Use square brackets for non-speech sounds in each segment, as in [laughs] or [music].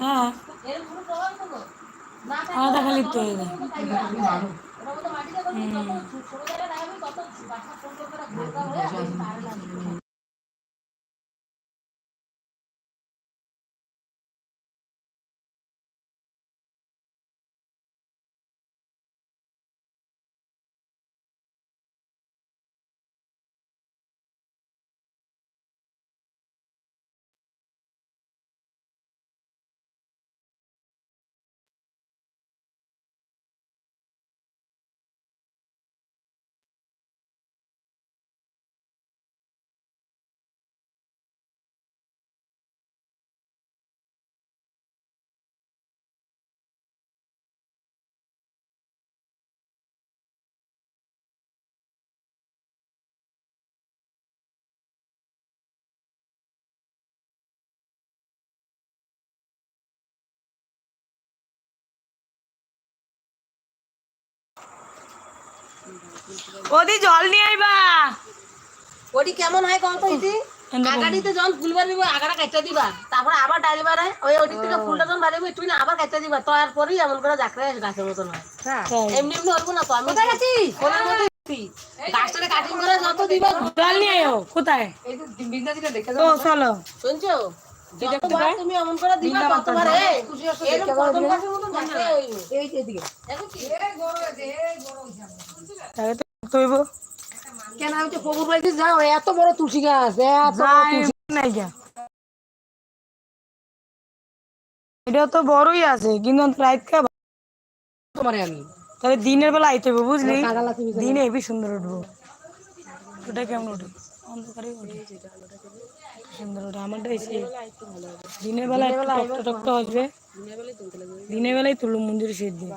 হ্যাঁ। আলাদা খালি তো হয়ে। যায় এটা ওদি জল নিয়ে আইবা। ওটি কেমন হয় কম তো ইতি আগাড়িতে যখন ফুল বাড়িব আগাটা কাটতে দিবা। তারপরে আবার ডাল বাড়ায়। ওই ওটি থেকে ফুলটা যখন বাড়িব তুই না আবার কাটতে দিবা। তারপরেই এমন করে জাকড়ে গাছের মতন। হয়। এমনি এমনি হইব না তো আমি। কোথায় মধ্যে গাছটাকে কাটিং করে যত দিবা জল নিয়ে আইও কোথায়? এই যে বিন্দাজিটা দেখে তো চলো। শুনছো? তুমি এমন করে দিবা ততবার এই এরকম প্রথম গাছের মতন জাকড়ে হইব এই। এদিকে। দেখো কি? তাহলে তো তৈব কেন আমি তো খবর পাইছি যাও এত বড় তুলসী গাছ এত নাই এটা তো বড়ই আছে কিন্তু কা তোমারে আমি। তাহলে দিনের বেলা আইতে হবে বুঝলি। দিনে হেবি সুন্দর উঠবো। ওটা কেমন ওঠে অন্ধকারে ওঠে সুন্দর ওঠে আমারটা এসে দিনের বেলা একটু টকটা টকটা আসবে। দিনের বেলায় তুললো মন্দিরে শীত দিয়ে।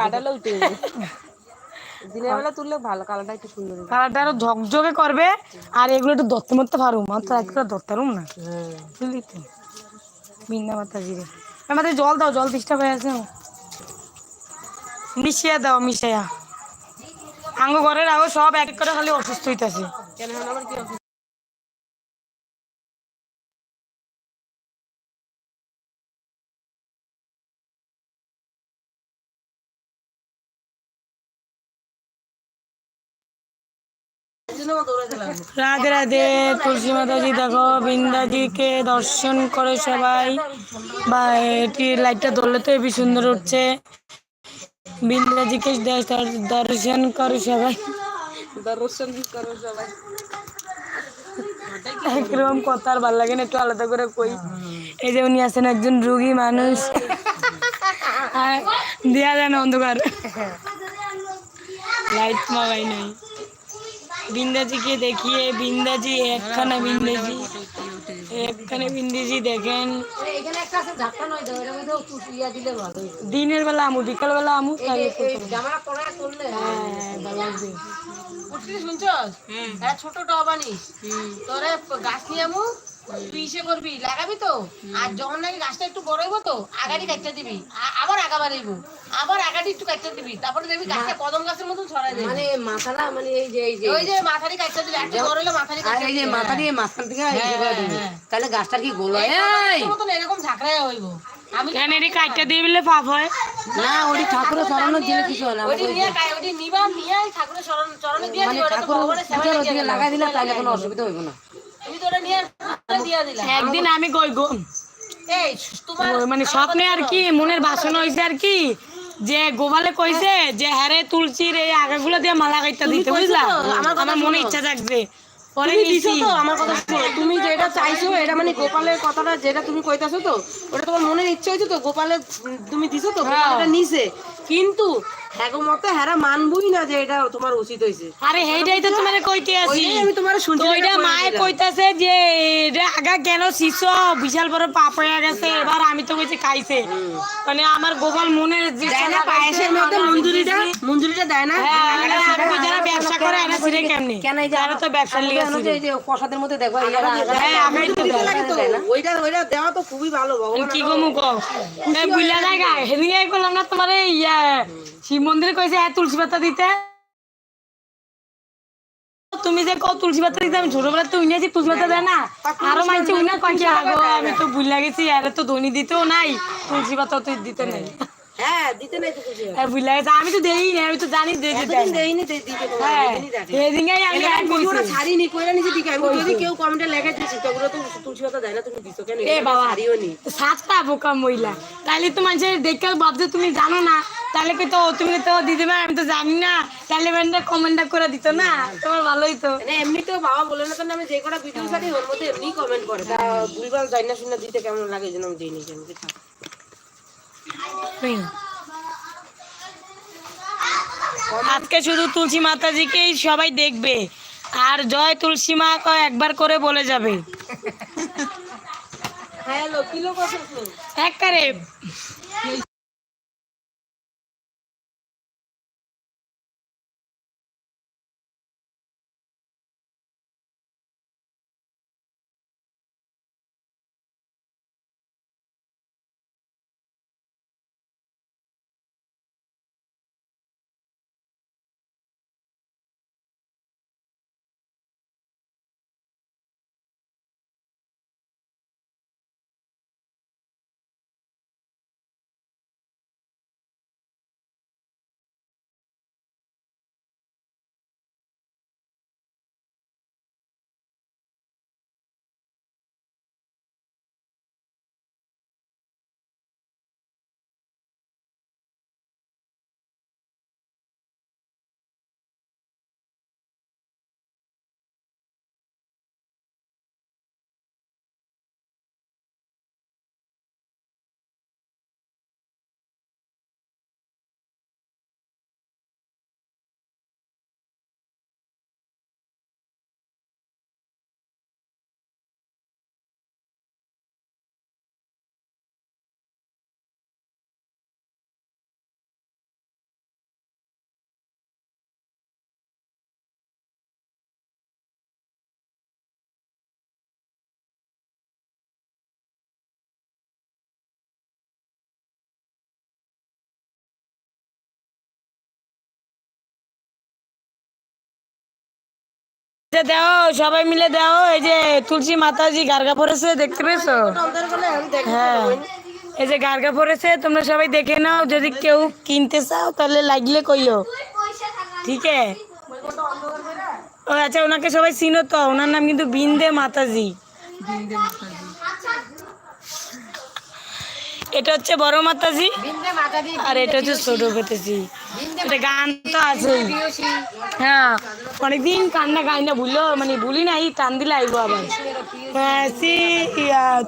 কাটালে দিনের বেলা তুললে ভালো কালারটা একটু সুন্দর কালারটা আরও ঝকঝকে করবে আর এগুলো একটু দত্তে মরতে পারুম আর তো একটু না? বুঝলি তো? বিন্দা মাতা জিরে। আমাদের জল দাও জল ডিস্টার্ব হয়ে আছে। মিশিয়ে দাও মিশাইয়া আঙ্গ ঘরের আগে সব এক এক করে খালি অসুস্থ হইতাছে। কেন আমার কি রাধে রাধে তুলসী মাতাজি দেখো বৃন্দাজিকে দর্শন করে সবাই। বা এটি লাইটটা ধরলে তো হেবি সুন্দর উঠছে। বৃন্দাজিকে দর্শ- দর্শন করে সবাই। দর্শন করো সবাই। একরকম কথা আর ভালো লাগে না একটু আলাদা করে কই। এই যে উনি আছেন একজন রুগী মানুষ। দেয়া যায় না অন্ধকার। [laughs] লাইট মাগাই নাই। বিন্দাজিকে দেখিয়ে বিন্দাজি একখানা বিন্দাজি একখানে বিন্দাজি দেখেন। এখানে একটা আছে ঝাপটা নয় দাও মধ্যে তুলসী দিলে ভালো দিনের বেলা আমু বিকাল বেলা আমু হ্যাঁ, হ্যাঁ ছোট টবানি তোরে গাছ নিয়ে আমু তুই করবি? লাগাবি তো? আর যখন নাকি গাছটা একটু বড় হইব তো আগাড়ি কাটতে দিবি। আবার আগা বাড়াইব। আবার আগাড়ি একটু কাটতে দিবি। তারপরে দেখবি গাছটা কদম গাছের মতন ছড়াই দেবে মানে মাথাটা মানে এই যে এই যে। ওই যে মাথারি কাটতে দিবি একটু বড় হলে মাথারি কাটতে এই যে দিবি। মাথা দিয়ে মাঝখান থেকে এই যে করে দিবি। হ্যাঁ। তাহলে গাছটা কি গোল হয়? এই মতন এরকম ঝাঁকড়াই হইব। আমি কেন এটি কাটতে দিয়ে বললে পাপ হয়? না ঠাকুরের চরণ দিলে কিছু হয় না ওইটি নিয়ে ওইটি নিবা নিয়ে ঠাকুরের চরণ চরণে দিয়ে মানে ওটা তো ঠাকুর ভগবানের। লাগাই দিলে তাহলে কোনো অসুবিধা হইব না। একদিন আমি কই গো? মানে স্বপ্নে আর কি মনের বাসনা হয়েছে আর কি যে গোপালে কইছে যে হ্যারে তুলসীর এই আগাগুলো দিয়ে মালা গাইতে দিতে বুঝলা? আমার মনে ইচ্ছা থাকবে পরে তুমি দিছো তো আমার কথা শোনো। তুমি যেটা চাইছো এটা মানে গোপালের কথাটা যেটা তুমি কইতাছো তো ওটা তোমার মনের ইচ্ছা হয়েছে তো গোপালের তুমি দিছো তো হ্যাঁ। গোপালটা নিছে। কিন্তু হ্যাগো মতে হ্যারা মানবই না যে এটা তোমার উচিত আরে এইটাই তো তোমারে কইতে আছি আমি তোমার শুনছি ওইটা মায়ে কইতাছে যে এটা আগা কেন শিশু? বিশাল বড় পাপ হয়ে গেছে এবার আমি তো কইছি খাইছে। মানে আমার গোপাল মনের যে না পায়েসের মধ্যে মঞ্জুরিটা? মঞ্জুরিটা দেয় না? হ্যাঁ, আমি যারা ব্যবসা করে এরা ছিঁড়ে কেমনি? কেন এই যে তারা তো লিগে আমাদের ছিঁড়ে। এই যে প্রসাদের মধ্যে দেখো হ্যাঁ আমি তো লাগে তো ওইটা ওইটা দেওয়া তো খুবই ভালো ভগবান কি গো মুখ বুঝলা জায়গা হেদিকে করলাম না তোমার ইয়া শিব মন্দিরে কইছে হ্যাঁ তুলসী পাতা দিতে। তুমি যে কো তুলসী পাতা দিতে, আমি ছোটবেলা তো উইনেছি তুলসী পাতা দেয় না। আরও মানছি উইনা কয়েছি আগো, আমি তো ভুল লাগেছি আর তো ধনী দিতেও নাই, তুলসী পাতা তো দিতে নাই। হ্যাঁ দিতে নাই তো খুশি আর ভুলে গেছে আমি তো দেই না আমি তো জানি তো দিতে তোমার হ্যাঁ দিতেনি দেখে আমি আমি ভিডিওটা বলছি। ছাড়িনি কইরা নিছি দিকে। আমি যদি কেউ কমেন্টে লেখা দিছি তোগুলো তো তুলসী পাতা দেয় না তুমি দিছো কেন? এ বাবা ছাড়িও নি। সাতটা বোকা মহিলা। তাহলে তো মানুষের দেখে ভাবছে তুমি জানো না। তাহলে কি তো তুমি তো দিদি ভাই আমি তো জানি না। তাহলে মানে কমেন্টটা করে দিত না? তোমার ভালোই তো। মানে এমনিতেও বাবা বলে না আমি যে কটা ভিডিও ছাড়ি ওর মধ্যে এমনি কমেন্ট করে। তা ভুলভাল যাই না শুনে দিতে কেমন লাগে যেন আমি দিইনি কেন। আজকে শুধু তুলসী মাতাজিকেই সবাই দেখবে। আর জয় তুলসী মা একবার করে বলে যাবে। হ্যালো কিলো কত তুমি যে দাও সবাই মিলে দাও এই যে তুলসী মাতাজি গার্গা পড়েছে দেখতে পেয়েছ? হ্যাঁ। এই যে গার্গা পড়েছে তোমরা সবাই দেখে নাও যদি কেউ কিনতে চাও তাহলে লাগলে কইও। ঠিক আছে ও আচ্ছা ওনাকে সবাই চিনো তো ওনার নাম কিন্তু বিন্দে মাতাজি। এটা হচ্ছে বড় মাতাজি আর এটা হচ্ছে ছোট পেতেছি গান তো আছে। হ্যাঁ অনেকদিন কান্না না ভুললো মানে ভুলি নাই টান দিলে আইবো আবার।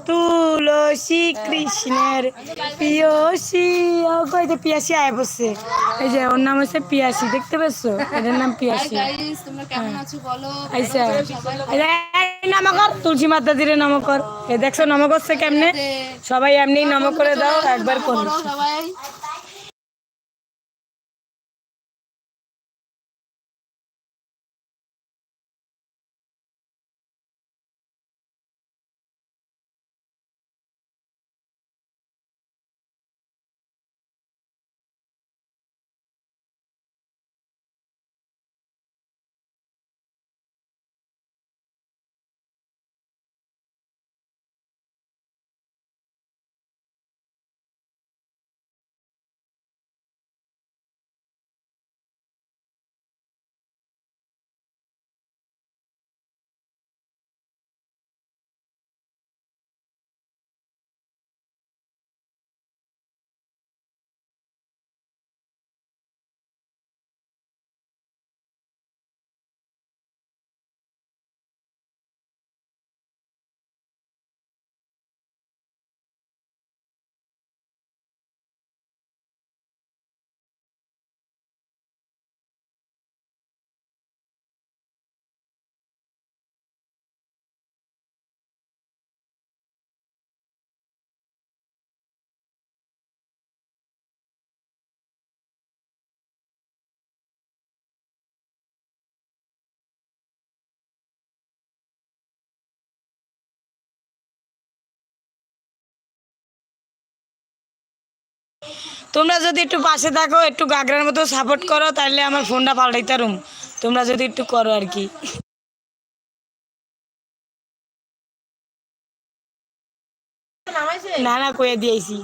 তুলসী কৃষ্ণের পিয়সী কইতে পিয়াসি আয় বসছে। এই যে ওর নাম হচ্ছে পিয়াসি দেখতে পাচ্ছ? এটার নাম পিয়াসি। আচ্ছা নমকর তুলসী মাতা দিরে নমকর। এ দেখছ নমক হচ্ছে কেমনে? সবাই এমনি নমক করে দাও একবার করো। তোমরা যদি একটু পাশে থাকো একটু গাগরার মতো সাপোর্ট করো তাহলে আমার ফোনটা পাল্টাইতে রুম তোমরা যদি একটু করো আর কি। না না কয়ে দিয়েছি।